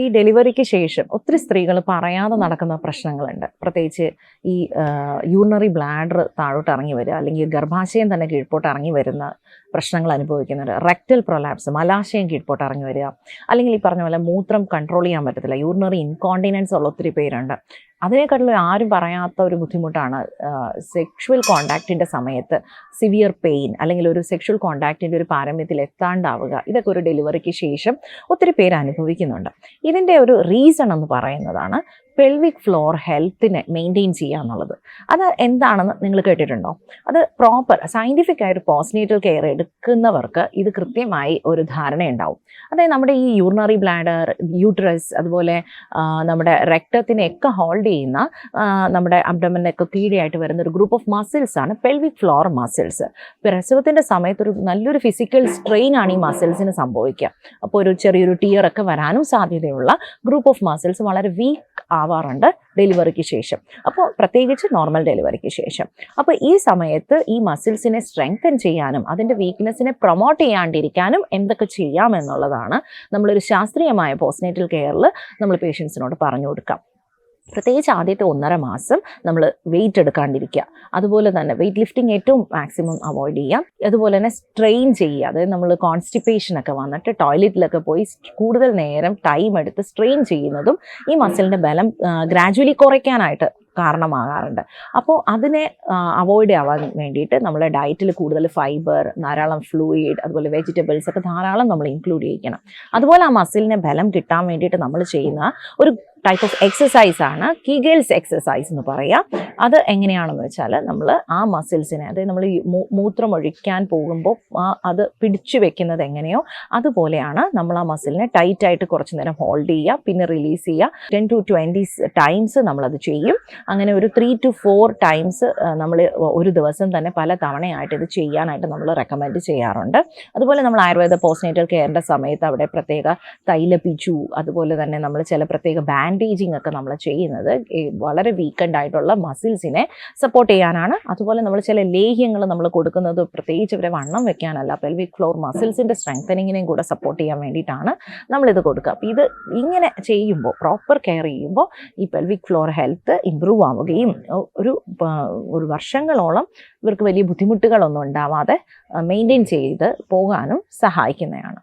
ഈ ഡെലിവറിക്ക് ശേഷം ഒത്തിരി സ്ത്രീകൾ പറയാതെ നടക്കുന്ന പ്രശ്നങ്ങളുണ്ട്. പ്രത്യേകിച്ച് ഈ യൂറിനറി ബ്ലാഡർ താഴോട്ട് ഇറങ്ങി വരിക അല്ലെങ്കിൽ ഗർഭാശയം തന്നെ കീഴ്പോട്ട് ഇറങ്ങി വരുന്ന പ്രശ്നങ്ങൾ അനുഭവിക്കുന്നുണ്ട്. റെക്ടൽ പ്രൊലാപ്സ് മലാശയം കീഴ്പോട്ട് ഇറങ്ങി വരിക. അല്ലെങ്കിൽ ഈ പറഞ്ഞ പോലെ മൂത്രം കൺട്രോൾ ചെയ്യാൻ പറ്റത്തില്ല. യൂറിനറി ഇൻകോണ്ടിനൻസ് ഉള്ള ഒത്തിരി പേരുണ്ട്. അതിനെക്കാട്ടിലും ആരും പറയാത്ത ഒരു ബുദ്ധിമുട്ടാണ് സെക്ഷുവൽ കോണ്ടാക്റ്റിന്റെ സമയത്ത് സിവിയർ പെയിൻ അല്ലെങ്കിൽ ഒരു സെക്ഷുവൽ കോണ്ടാക്റ്റിന്റെ ഒരു പാരമ്യത്തിൽ എത്താണ്ടാവുക. ഇതൊക്കെ ഒരു ഡെലിവറിക്ക് ശേഷം ഒത്തിരി പേര് അനുഭവിക്കുന്നുണ്ട്. ഇതിന്റെ ഒരു റീസൺ എന്ന് പറയുന്നതാണ് പെൽവിക് ഫ്ലോർ ഹെൽത്തിനെ മെയിന്റെയിൻ ചെയ്യുക എന്നുള്ളത് അത് എന്താണെന്ന് നിങ്ങൾ കേട്ടിട്ടുണ്ടോ? അത് പ്രോപ്പർ സയന്റിഫിക് ആയിട്ട് പോസ്റ്റ്നേറ്റൽ കെയർ എടുക്കുന്നവർക്ക് ഇത് കൃത്യമായി ഒരു ധാരണയുണ്ടാവും. അതായത് നമ്മുടെ ഈ യൂറിനറി ബ്ലാഡർ യൂട്രസ് അതുപോലെ നമ്മുടെ രക്തത്തിനെയൊക്കെ ഹോൾഡ് ചെയ്യുന്ന നമ്മുടെ അബ്ഡമനൊക്കെ കീഴെയായിട്ട് വരുന്ന ഒരു ഗ്രൂപ്പ് ഓഫ് മസിൽസ് ആണ് പെൽവിക് ഫ്ലോർ മസിൽസ് പ്രസവത്തിന്റെ സമയത്തൊരു നല്ലൊരു ഫിസിക്കൽ സ്ട്രെയിൻ ആണ് ഈ മസിൽസിന് സംഭവിക്കുക. അപ്പോൾ ഒരു ചെറിയൊരു ടിയർ ഒക്കെ വരാനും സാധ്യതയുള്ള ഗ്രൂപ്പ് ഓഫ് മസിൽസ് വളരെ വീക്ക് ആവാറുണ്ട് ഡെലിവറിക്ക് ശേഷം. അപ്പോൾ പ്രത്യേകിച്ച് നോർമൽ ഡെലിവറിക്ക് ശേഷം. അപ്പോൾ ഈ സമയത്ത് ഈ മസിൽസിനെ സ്ട്രെങ്തൻ ചെയ്യാനും അതിന്റെ വീക്ക്നെസ്സിനെ പ്രൊമോട്ട് ചെയ്യാണ്ടിരിക്കാനും എന്തൊക്കെ ചെയ്യാം എന്നുള്ളതാണ് നമ്മളൊരു ശാസ്ത്രീയമായ പോസ്റ്റ്നേറ്റൽ കെയറിൽ നമ്മൾ പേഷ്യൻസിനോട് പറഞ്ഞു കൊടുക്കാം. പ്രത്യേകിച്ച് ആദ്യത്തെ ഒന്നര മാസം നമ്മൾ വെയിറ്റ് എടുക്കാണ്ടിരിക്കുക. അതുപോലെ തന്നെ വെയിറ്റ് ലിഫ്റ്റിംഗ് ഏറ്റവും മാക്സിമം അവോയ്ഡ് ചെയ്യാം അതുപോലെ തന്നെ സ്ട്രെയിൻ ചെയ്യുക. അതായത് നമ്മൾ കോൺസ്റ്റിപ്പേഷൻ ഒക്കെ വന്നിട്ട് ടോയ്ലറ്റിലൊക്കെ പോയി കൂടുതൽ നേരം ടൈം എടുത്ത് സ്ട്രെയിൻ ചെയ്യുന്നതും ഈ മസിലിന്റെ ബലം ഗ്രാജുവലി കുറയ്ക്കാനായിട്ട് കാരണമാകാറുണ്ട്. അപ്പോൾ അതിനെ അവോയ്ഡ് ആവാൻ വേണ്ടിയിട്ട് നമ്മൾ ഡയറ്റിൽ കൂടുതൽ ഫൈബർ ധാരാളം ഫ്ലൂയിഡ് അതുപോലെ വെജിറ്റബിൾസ് ഒക്കെ ധാരാളം നമ്മൾ ഇൻക്ലൂഡ് ചെയ്യിക്കണം. അതുപോലെ ആ മസിലിനെ ബലം കിട്ടാൻ വേണ്ടിയിട്ട് നമ്മൾ ചെയ്യുന്ന ഒരു ടൈപ്പ് ഓഫ് എക്സസൈസ് ആണ്. കീഗേൽസ് എക്സസൈസ് എന്ന് പറയുക അത് എങ്ങനെയാണെന്ന് വെച്ചാൽ നമ്മൾ ആ മസിൽസിനെ അതായത് നമ്മൾ മൂത്രം ഒഴിക്കാൻ പോകുമ്പോൾ ആ അത് പിടിച്ചു വെക്കുന്നത് എങ്ങനെയോ അതുപോലെയാണ് നമ്മൾ ആ മസിലിനെ ടൈറ്റ് ആയിട്ട് കുറച്ച് നേരം ഹോൾഡ് ചെയ്യുക പിന്നെ റിലീസ് ചെയ്യുക. ടെൻ ടു ട്വന്റി ടൈംസ് നമ്മളത് ചെയ്യും. അങ്ങനെ ഒരു ത്രീ ടു ഫോർ ടൈംസ് നമ്മൾ ഒരു ദിവസം തന്നെ പല തവണയായിട്ട് ഇത് ചെയ്യാനായിട്ട് നമ്മൾ റെക്കമെൻഡ് ചെയ്യാറുണ്ട്. അതുപോലെ നമ്മൾ ആയുർവേദ പോസ്റ്റ്നേറ്റൽ കെയറിന്റെ സമയത്ത് അവിടെ പ്രത്യേക തൈലപ്പിച്ചു അതുപോലെ തന്നെ നമ്മൾ ചില പ്രത്യേക ബാൻഡേജിങ് ഒക്കെ നമ്മൾ ചെയ്യുന്നത്. വളരെ വീക്കൻഡ് ആയിട്ടുള്ള മസിൽസിനെ സപ്പോർട്ട് ചെയ്യാനാണ്. അതുപോലെ നമ്മൾ ചില ലേഹ്യങ്ങൾ നമ്മൾ കൊടുക്കുന്നത് പ്രത്യേകിച്ച് ഇവരെ വണ്ണം വെക്കാനല്ല പെൽവിക് ഫ്ലോർ മസിൽസിന്റെ സ്ട്രെങ്തനിങ്ങിനെയും കൂടെ സപ്പോർട്ട് ചെയ്യാൻ വേണ്ടിയിട്ടാണ് നമ്മളിത് കൊടുക്കുക. അപ്പോൾ ഇത് ഇങ്ങനെ ചെയ്യുമ്പോൾ പ്രോപ്പർ കെയർ ചെയ്യുമ്പോൾ ഈ പെൽവിക് ഫ്ലോർ ഹെൽത്ത് ഇമ്പ്രൂവ് ആവുകയും ഒരു ഒരു വർഷങ്ങളോളം ഇവർക്ക് വലിയ ബുദ്ധിമുട്ടുകളൊന്നും ഉണ്ടാവാതെ മെയിന്റെയിൻ ചെയ്ത് പോകാനും സഹായിക്കുന്നതാണ്.